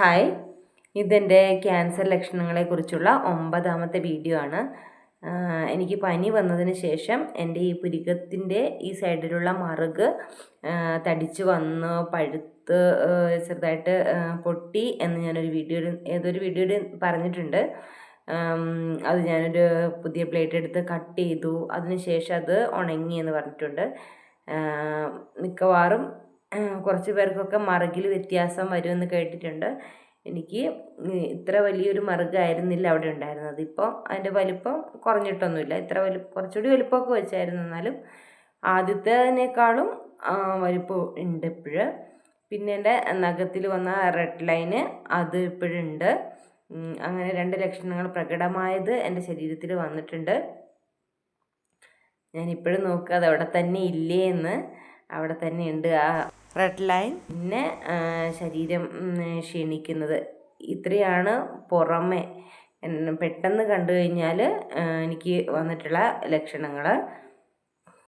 Hi ഇതെന്റെ cancer ലക്ഷണങ്ങളെക്കുറിച്ചുള്ള ഒമ്പതാമത്തെ video ആണ്. എനിക്ക് പനി വന്നതിന് ശേഷം എന്റെ ഈ പുരികത്തിന്റെ ഈ സൈഡിലുള്ള മറുക് തടിച്ച് വന്ന് പഴുത്ത് ചെറുതായിട്ട് പൊട്ടി എന്ന് ഞാനൊരു വീഡിയോയിൽ ഏതൊരു വീഡിയോയിൽ പറഞ്ഞിട്ടുണ്ട്. അത് ഞാനൊരു പുതിയ പ്ലേറ്റ് എടുത്ത് കട്ട് ചെയ്തു. അതിന് ശേഷം അത് ഉണങ്ങി എന്ന് പറഞ്ഞിട്ടുണ്ട് മിക്കവാറും കുറച്ച് പേർക്കൊക്കെ മറുകിൽ വ്യത്യാസം വരുമെന്ന് കേട്ടിട്ടുണ്ട്. എനിക്ക് ഇത്ര വലിയൊരു മറുകായിരുന്നില്ല അവിടെ ഉണ്ടായിരുന്നത്. ഇപ്പോൾ അതിന്റെ വലിപ്പം കുറഞ്ഞിട്ടൊന്നുമില്ല. ഇത്ര വലി കുറച്ചുകൂടി വലിപ്പമൊക്കെ വെച്ചായിരുന്നു. എന്നാലും ആദ്യത്തേതിനേക്കാളും വലിപ്പം ഉണ്ട് ഇപ്പോഴ്. പിന്നെ എന്റെ നഖത്തിൽ വന്ന റെഡ് ലൈന് അത് ഇപ്പോഴുണ്ട് അങ്ങനെ രണ്ട് ലക്ഷണങ്ങൾ പ്രകടമായത് എന്റെ ശരീരത്തിൽ വന്നിട്ടുണ്ട്. ഞാനിപ്പോഴും നോക്കുക അത് അവിടെ തന്നെ ഇല്ലേ എന്ന്. അവിടെ തന്നെ ഉണ്ട് ആ റെഡ് ലൈൻ പിന്നെ ശരീരം ക്ഷീണിക്കുന്നത്. ഇത്രയാണ് പുറമെ. പെട്ടെന്ന് കണ്ടു കഴിഞ്ഞാൽ എനിക്ക് വന്നിട്ടുള്ള ലക്ഷണങ്ങൾ